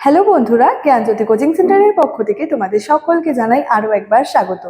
Hello বন্ধুরা, জ্ঞানজ্যোতি coaching সেন্টারের পক্ষ থেকে তোমাদের সকলকে জানাই আরও একবার স্বাগত।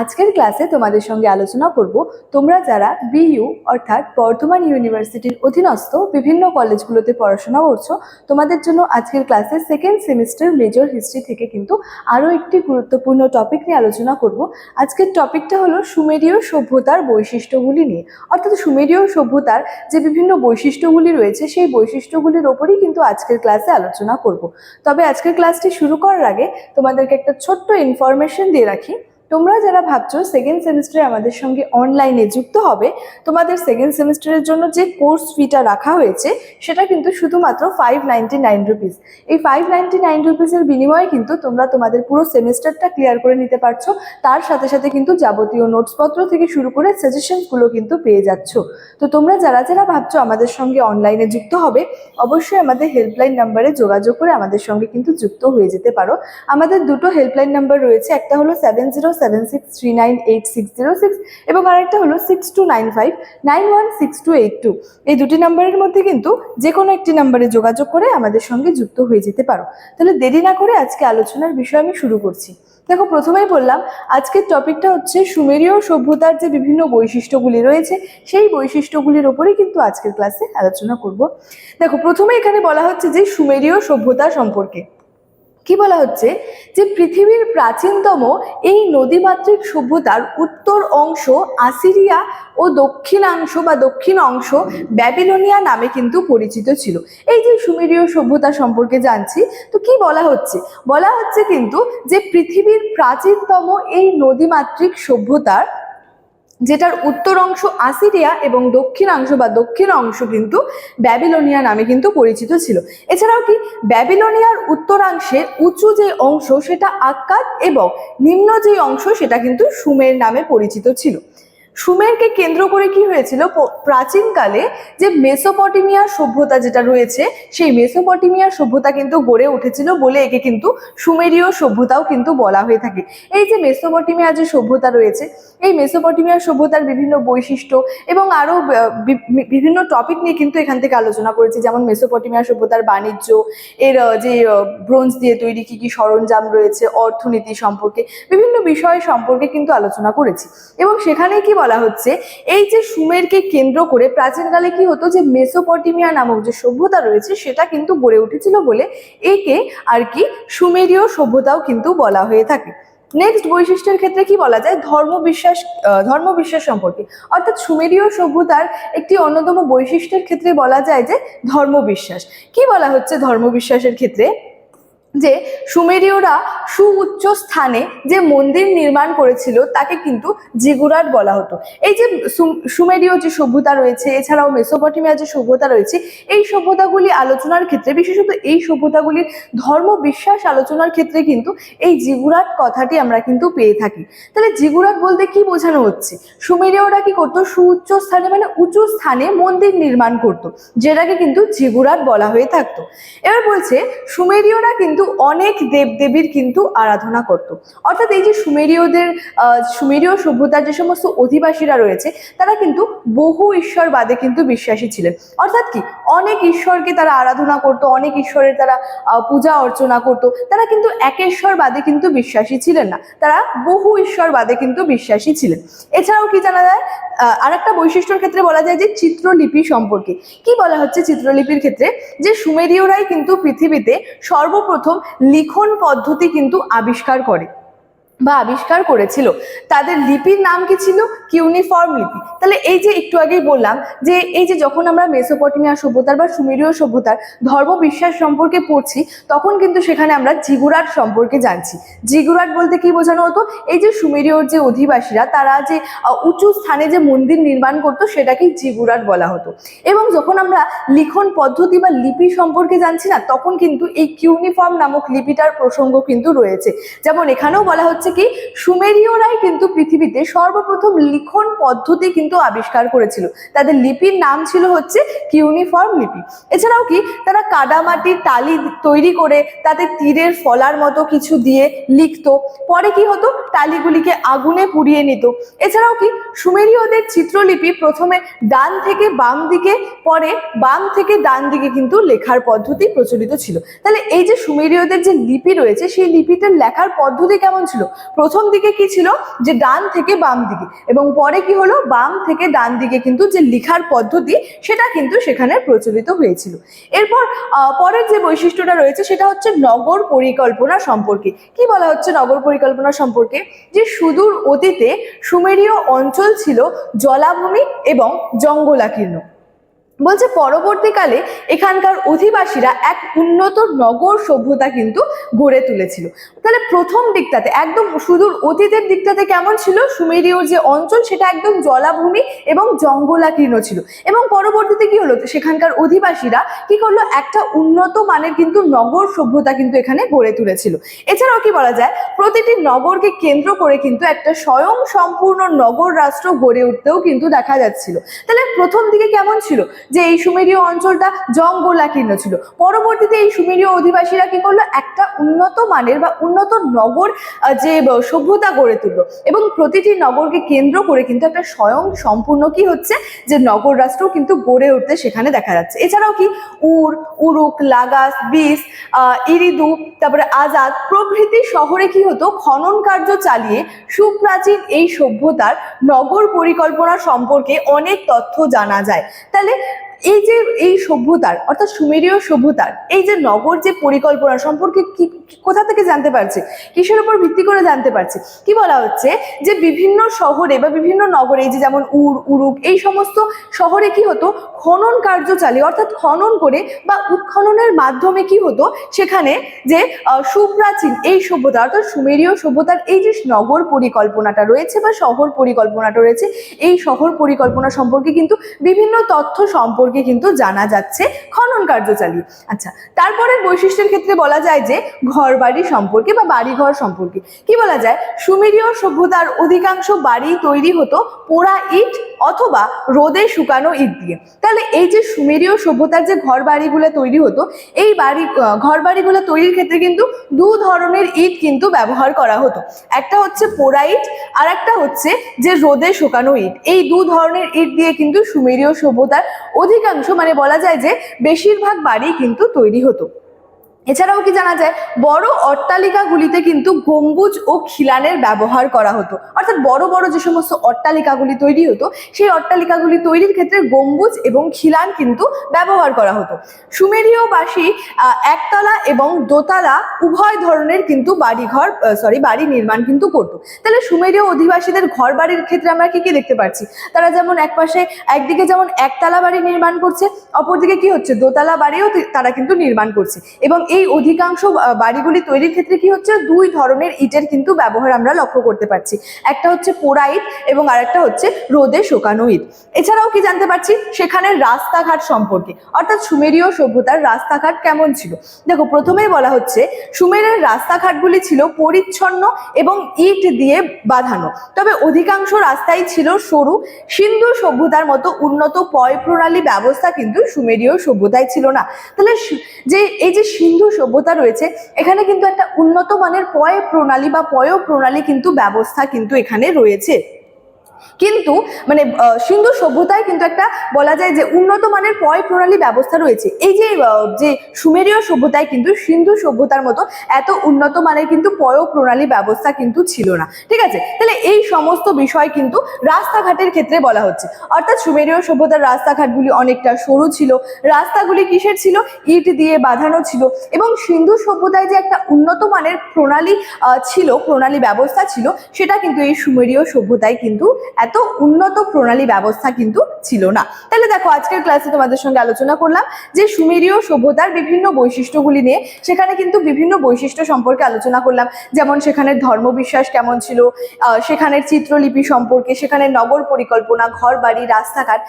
আজকের ক্লাসে তোমাদের সঙ্গে আলোচনা করব, তোমরা যারা বিইউ অর্থাৎ বর্ধমান ইউনিভার্সিটির অধীনস্থ বিভিন্ন কলেজগুলোতে পড়াশোনা করছ, তোমাদের জন্য আজকের ক্লাসে সেকেন্ড সেমিস্টার মেজর হিস্ট্রি থেকে কিন্তু আরও একটি গুরুত্বপূর্ণ টপিক নিয়ে আলোচনা করব। আজকের টপিকটা হলো সুমেরীয় সভ্যতার বৈশিষ্ট্যগুলি নিয়ে। অর্থাৎ সুমেরীয় সভ্যতার যে বিভিন্ন বৈশিষ্ট্যগুলি রয়েছে, সেই বৈশিষ্ট্যগুলির ওপরই কিন্তু আজকের ক্লাসে আলোচনা করব। তবে আজকের ক্লাসটি শুরু করার আগে তোমাদেরকে একটা ছোট্ট ইনফরমেশন দিয়ে রাখি। তোমরা যারা ভাবছ সেকেন্ড সেমিস্টারে আমাদের সঙ্গে অনলাইনে যুক্ত হবে, তোমাদের সেকেন্ড সেমিস্টারের জন্য যে কোর্স ফিটা রাখা হয়েছে, সেটা কিন্তু শুধুমাত্র ফাইভ নাইনটি নাইন রুপিস এই ফাইভ নাইনটি নাইন রুপিসের বিনিময়ে কিন্তু তোমরা তোমাদের পুরো সেমিস্টারটা ক্লিয়ার করে নিতে পারছ। তার সাথে সাথে কিন্তু যাবতীয় নোটসপত্র থেকে শুরু করে সাজেশনসগুলো কিন্তু পেয়ে যাচ্ছ। তো তোমরা যারা যারা ভাবছ আমাদের সঙ্গে অনলাইনে যুক্ত হবে, অবশ্যই আমাদের হেল্পলাইন নাম্বারে যোগাযোগ করে আমাদের সঙ্গে কিন্তু যুক্ত হয়ে যেতে পারো। আমাদের দুটো হেল্পলাইন নাম্বার রয়েছে, একটা হলো seven zero seven six three nine eight six zero six এবং আরেকটা হলো six two nine five nine one six two eight two এই দুটি নাম্বারের মধ্যে কিন্তু যে কোনো একটি নাম্বারে যোগাযোগ করে আমাদের সঙ্গে যুক্ত হয়ে যেতে পারো। তাহলে দেরি না করে আজকে আলোচনার বিষয় আমি শুরু করছি। দেখো, প্রথমেই বললাম, আজকের টপিকটা হচ্ছে সুমেরীয় সভ্যতার যে বিভিন্ন বৈশিষ্ট্যগুলি রয়েছে, সেই বৈশিষ্ট্যগুলির ওপরেই কিন্তু আজকের ক্লাসে আলোচনা করব। দেখো, প্রথমে এখানে বলা হচ্ছে যে সুমেরীয় সভ্যতা সম্পর্কে। কি বলা হচ্ছে? যে পৃথিবীর প্রাচীনতম এই নদীমাতৃক সভ্যতার উত্তর অংশ আসিরিয়া ও দক্ষিণাংশ বা দক্ষিণ অংশ ব্যাবিলোনিয়া নামে কিন্তু পরিচিত ছিল। এই যে সুমেরীয় সভ্যতা সম্পর্কে জানছি, তো কি বলা হচ্ছে? বলা হচ্ছে কিন্তু যে পৃথিবীর প্রাচীনতম এই নদীমাতৃক সভ্যতার যেটার উত্তর অংশ আসিরিয়া এবং দক্ষিণাংশ বা দক্ষিণ অংশ কিন্তু ব্যাবিলোনিয়া নামে কিন্তু পরিচিত ছিল। এছাড়াও কি ব্যাবিলোনিয়ার উত্তরাংশের উঁচু যে অংশ সেটা আক্কাদ এবং নিম্ন যে অংশ সেটা কিন্তু সুমের নামে পরিচিত ছিল। সুমেরকে কেন্দ্র করে কি হয়েছিল? প্রাচীনকালে যে মেসোপটেমিয়া সভ্যতা যেটা রয়েছে, সেই মেসোপটেমিয়া সভ্যতা কিন্তু গড়ে উঠেছিল বলে একে কিন্তু সুমেরীয় সভ্যতাও কিন্তু বলা হয়ে থাকে। এই যে মেসোপটেমিয়া যে সভ্যতা রয়েছে, এই মেসোপটেমিয়া সভ্যতার বিভিন্ন বৈশিষ্ট্য এবং আরও বিভিন্ন টপিক নিয়ে কিন্তু এখান থেকে আলোচনা করেছি, যেমন মেসোপটেমিয়া সভ্যতার বাণিজ্য, এর যে ব্রোঞ্জ দিয়ে তৈরি কী কী সরঞ্জাম রয়েছে, অর্থনীতি সম্পর্কে বিভিন্ন বিষয় সম্পর্কে কিন্তু আলোচনা করেছি। এবং সেখানে কি বলা হচ্ছে, এই যে সুমেরকে কেন্দ্র করে প্রাচীনকালে কি হতো যে মেসোপটেমিয়া নামক যে সভ্যতা রয়েছে সেটা কিন্তু গড়ে উঠেছিল বলে একে আর কি সুমেরীয় সভ্যতাও কিন্তু বলা হয়ে থাকে। নেক্সট বৈশিষ্ট্যের ক্ষেত্রে কি বলা যায়? ধর্মবিশ্বাস ধর্মবিশ্বাস সম্পর্কে। অর্থাৎ সুমেরীয় সভ্যতার একটি অন্যতম বৈশিষ্ট্যের ক্ষেত্রে বলা যায় যে ধর্মবিশ্বাস কি বলা হচ্ছে ধর্মবিশ্বাসের ক্ষেত্রে? যে সুমেরীয়রা সুউচ্চ স্থানে যে মন্দির নির্মাণ করেছিল, তাকে কিন্তু জিগুরাট বলা হতো। এই যে সুমেরীয় যে সভ্যতা রয়েছে, এছাড়াও মেসোপটেমিয়া যে সভ্যতা রয়েছে, এই সভ্যতাগুলি আলোচনার ক্ষেত্রে, বিশেষত এই সভ্যতাগুলির ধর্ম বিশ্বাস আলোচনার ক্ষেত্রে কিন্তু এই জিগুরাট কথাটি আমরা কিন্তু পেয়ে থাকি। তাহলে জিগুরাট বলতে কি বোঝানো হচ্ছে? সুমেরীয়রা কি করতো? সুউচ্চ স্থানে মানে উঁচু স্থানে মন্দির নির্মাণ করতো, যেটাকে কিন্তু জিগুরাট বলা হয়ে থাকতো। এবার বলছে, সুমেরীয়রা কিন্তু অনেক দেবদেবীর কিন্তু আরাধনা করত। অর্থাৎ এই যে সুমেরীয়দের সুমেরীয় সভ্যতার যে সমস্ত অধিবাসীরা রয়েছে তারা কিন্তু বহু ঈশ্বরবাদে কিন্তু বিশ্বাসী ছিলেন। অর্থাৎ কি? অনেক ঈশ্বরকে তারা আরাধনা করত অনেক ঈশ্বরের তারা পূজা অর্চনা করত। তারা কিন্তু একেশ্বরবাদে কিন্তু বিশ্বাসী ছিলেন না। তারা বহু ঈশ্বরবাদে কিন্তু বিশ্বাসী ছিলেন। এছাড়াও কি জানা যায়? আহ, আরেকটা বৈশিষ্ট্যর ক্ষেত্রে বলা যায় যে চিত্রলিপি সম্পর্কে। কি বলা হচ্ছে চিত্রলিপির ক্ষেত্রে? যে সুমেরীয়রাই কিন্তু পৃথিবীতে সর্বপ্রথম লিখন পদ্ধতি কিন্তু আবিষ্কার করে। বা আবিষ্কার করেছিল। তাদের লিপির নাম কি ছিল? কিউনিফর্ম লিপি। তাহলে এই যে একটু আগেই বললাম যে, এই যে যখন আমরা মেসোপটেমিয়া সভ্যতার বা সুমেরীয় সভ্যতার ধর্ম বিশ্বাস সম্পর্কে পড়ছি, তখন কিন্তু সেখানে আমরা জিগুরাট সম্পর্কে জানছি। জিগুরাট বলতে কি বোঝানো হতো? এই যে সুমেরীয় যে অধিবাসীরা, তারা যে উঁচু স্থানে যে মন্দির নির্মাণ করতো, সেটাকেই জিগুরাট বলা হতো। এবং যখন আমরা লিখন পদ্ধতি বা লিপি সম্পর্কে জানছি না, তখন কিন্তু এই কিউনিফর্ম নামক লিপিটার প্রসঙ্গ কিন্তু রয়েছে। যেমন এখানেও বলা হচ্ছে হচ্ছে কি, সুমেরীয়রাই কিন্তু পৃথিবীতে সর্বপ্রথম লিখন পদ্ধতি কিন্তু আবিষ্কার করেছিল। তাদের লিপির নাম ছিল হচ্ছে কিউনিফর্ম লিপি। এছাড়াও কি, তারা কাদামাটির টালি তৈরি করে তাতে তীরের ফলার মতো কিছু দিয়ে লিখতো। পরে কি হতো, টালিগুলিকে আগুনে পুড়িয়ে নিত। এছাড়াও কি, সুমেরীয়দের চিত্রলিপি প্রথমে ডান থেকে বাম দিকে, পরে বাম থেকে ডান দিকে কিন্তু লেখার পদ্ধতি প্রচলিত ছিল। তাহলে এই যে সুমেরীয়দের যে লিপি রয়েছে, সেই লিপিতে লেখার পদ্ধতি কেমন ছিল? প্রথম দিকে কি ছিল? যে ডান থেকে বাম দিকে। এবং পরে কি হলো? বাম থেকে ডান দিকে কিন্তু যে লেখার পদ্ধতি, সেটা কিন্তু সেখানে প্রচলিত হয়েছিল। এরপর পরের যে বৈশিষ্ট্যটা রয়েছে, সেটা হচ্ছে নগর পরিকল্পনা সম্পর্কে। কি বলা হচ্ছে নগর পরিকল্পনা সম্পর্কে? যে সুদূর অতীতে সুমেরীয় অঞ্চল ছিল জলাভূমি এবং জঙ্গলাকীর্ণ। বলছে পরবর্তীকালে এখানকার অধিবাসীরা এক উন্নত নগর সভ্যতা কিন্তু গড়ে তুলেছিল। তাহলে প্রথম দিকটাতে, একদম সুদূর অতীতের দিকটাতে কেমন ছিল? সুমেরীয় যে অঞ্চল, সেটা একদম জলাভূমি এবং জঙ্গলাকীর্ণ ছিল। এবং পরবর্তীতে কি হলো? সেখানকার অধিবাসীরা কি করল? একটা উন্নত মানের কিন্তু নগর সভ্যতা কিন্তু এখানে গড়ে তুলেছিল। এছাড়াও কি বলা যায়? প্রতিটি নগরকে কেন্দ্র করে কিন্তু একটা স্বয়ং সম্পূর্ণ নগর রাষ্ট্র গড়ে উঠতেও কিন্তু দেখা যাচ্ছিল। তাহলে প্রথম দিকে কেমন ছিল? যে এই সুমেরীয় অঞ্চলটা জঙ্গলাকীর্ণ ছিল পরবর্তীতে এই সুমেরীয় অধিবাসীরা কি করল? একটা উন্নত মানের বা উন্নত নগর যে সভ্যতা গড়ে তুললো। এবং প্রতিটি নগরকে কেন্দ্র করে কিন্তু একটা স্বয়ং সম্পূর্ণ কি হচ্ছে? যে নগর রাষ্ট্র কিন্তু গড়ে উঠতে সেখানে দেখা যাচ্ছে। এছাড়াও কি? উর, উরুক, লাগাস, বিস ইরিদু, তারপরে আজাদ, প্রভৃতি শহরে কি হতো? খনন কার্য চালিয়ে সুপ্রাচীন এই সভ্যতার নগর পরিকল্পনা সম্পর্কে অনেক তথ্য জানা যায়। তাহলে এই যে এই সভ্যতার অর্থাৎ সুমেরীয় সভ্যতার এই যে নগর যে পরিকল্পনা সম্পর্কে কি কোথা থেকে জানতে পারছে? কিসের উপর ভিত্তি করে জানতে পারছে? কি বলা হচ্ছে যে বিভিন্ন শহরে বা বিভিন্ন নগরে যে যেমন উর, উরুক, এই সমস্ত শহরে কি হতো? খনন কার্য চালিয়ে অর্থাৎ খনন করে বা উৎখননের মাধ্যমে কি হতো? সেখানে যে সুপ্রাচীন এই সভ্যতা, অর্থাৎ সুমেরীয় সভ্যতার এই যে নগর পরিকল্পনাটা রয়েছে বা শহর পরিকল্পনাটা রয়েছে, এই শহর পরিকল্পনা সম্পর্কে কিন্তু বিভিন্ন তথ্য সম্পর্কে কিন্তু জানা যাচ্ছে খনন কার্য চালিয়ে। আচ্ছা তারপরে বৈশিষ্ট্যের ক্ষেত্রে বলা যায় যে ঘর বাড়ি সম্পর্কে বা বাড়িঘর সম্পর্কে। কি বলা যায়? সুমেরীয় সভ্যতার অধিকাংশ বাড়ি তৈরি হতো পোড়া ইট অথবা রোদে শুকানো ইট দিয়ে। তাহলে এই যে সুমেরীয় সভ্যতার যে ঘর বাড়িগুলো তৈরি হতো, এই বাড়ি ঘর বাড়িগুলো তৈরির ক্ষেত্রে কিন্তু দু ধরনের ইট কিন্তু ব্যবহার করা হতো। একটা হচ্ছে পোড়া ইট, আর একটা হচ্ছে যে রোদে শুকানো ইট। এই দু ধরনের ইট দিয়ে কিন্তু সুমেরীয় সভ্যতার অধিকাংশ মানে বলা যায় যে বেশিরভাগ বাড়ি কিন্তু তৈরি হতো। এছাড়াও কি জানা যায়, বড় অট্টালিকাগুলিতে কিন্তু গম্বুজ ও খিলানের ব্যবহার করা হতো। অর্থাৎ বড় বড় যে সমস্ত অট্টালিকাগুলি তৈরি হতো, সেই অট্টালিকাগুলি তৈরির ক্ষেত্রে গম্বুজ এবং খিলান কিন্তু ব্যবহার করা হতো। সুমেরীয়বাসী একতলা এবং দোতলা উভয় ধরনের কিন্তু বাড়িঘর সরি বাড়ি নির্মাণ কিন্তু করতো। তাহলে সুমেরীয় অধিবাসীদের ঘর বাড়ির ক্ষেত্রে আমরা কি কি দেখতে পাচ্ছি তারা যেমন একপাশে একদিকে যেমন একতলা বাড়ি নির্মাণ করছে, অপরদিকে কি হচ্ছে, দোতলা বাড়িও তারা কিন্তু নির্মাণ করছে। এবং এই অধিকাংশ বাড়িগুলি তৈরির ক্ষেত্রে কি হচ্ছে? দুই ধরনের ইটের কিন্তু ব্যবহার আমরা লক্ষ্য করতে পারছি। একটা হচ্ছে পোড়া ইট এবং আরেকটা হচ্ছে রোদে শুকানো ইট। এছাড়াও কি জানতে পারছি? সেখানে রাস্তাঘাট সম্পর্কে। অর্থাৎ সুমেরীয় সভ্যতার রাস্তাঘাট কেমন ছিল? দেখো, প্রথমেই বলা হচ্ছে, সুমেরের রাস্তাঘাটগুলি ছিল পরিচ্ছন্ন এবং ইট দিয়ে বাঁধানো। তবে অধিকাংশ রাস্তাই ছিল সরু। সিন্ধু সভ্যতার মতো উন্নত পয় প্রণালী ব্যবস্থা কিন্তু সুমেরীয় সভ্যতায় ছিল না। তাহলে যে এই যে সিন্ধু সভ্যতা রয়েছে, এখানে কিন্তু একটা উন্নত মানের পয় প্রণালী বা পয় প্রণালী কিন্তু ব্যবস্থা কিন্তু এখানে রয়েছে। কিন্তু মানে সিন্ধু সভ্যতায় কিন্তু একটা বলা যায় যে উন্নত মানের পয় প্রণালী ব্যবস্থা রয়েছে। এই যে যে সুমেরীয় সভ্যতায় কিন্তু সিন্ধু সভ্যতার মতো এত উন্নত মানের কিন্তু পয় প্রণালী ব্যবস্থা কিন্তু ছিল না। ঠিক আছে? তাহলে এই সমস্ত বিষয় কিন্তু রাস্তাঘাটের ক্ষেত্রে বলা হচ্ছে। অর্থাৎ সুমেরীয় সভ্যতার রাস্তাঘাটগুলি অনেকটা সরু ছিল, রাস্তাগুলি কিসের ছিল? ইট দিয়ে বাঁধানো ছিল এবং সিন্ধু সভ্যতায় যে একটা উন্নত মানের প্রণালী ছিল, প্রণালী ব্যবস্থা ছিল, সেটা কিন্তু এই সুমেরীয় সভ্যতায় কিন্তু এত উন্নত প্রণালী ব্যবস্থা কিন্তু ছিল না। তাহলে দেখো, আজকের ক্লাসে তোমাদের সঙ্গে আলোচনা করলাম যে সুমেরীয় সভ্যতার বিভিন্ন বৈশিষ্ট্যগুলি নিয়ে সেখানে কিন্তু বিভিন্ন বৈশিষ্ট্য সম্পর্কে আলোচনা করলাম। যেমন সেখানের ধর্মবিশ্বাস কেমন ছিল সেখানের চিত্রলিপি সম্পর্কে সেখানের নগর পরিকল্পনা ঘর বাড়ি রাস্তাঘাট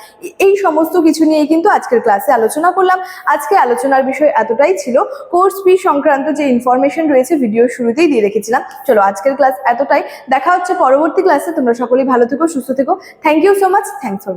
এই সমস্ত কিছু নিয়ে কিন্তু আজকের ক্লাসে আলোচনা করলাম। আজকে আলোচনার বিষয় এতটাই ছিল কোর্স ফি সংক্রান্ত যে ইনফরমেশন রয়েছে ভিডিও শুরুতেই দিয়ে রেখেছিলাম। চলো, আজকের ক্লাস এতটাই। দেখা হচ্ছে পরবর্তী ক্লাসে তোমরা সকলেই ভালো থেকো সুস্থ থেকো। Thank you so much thanks for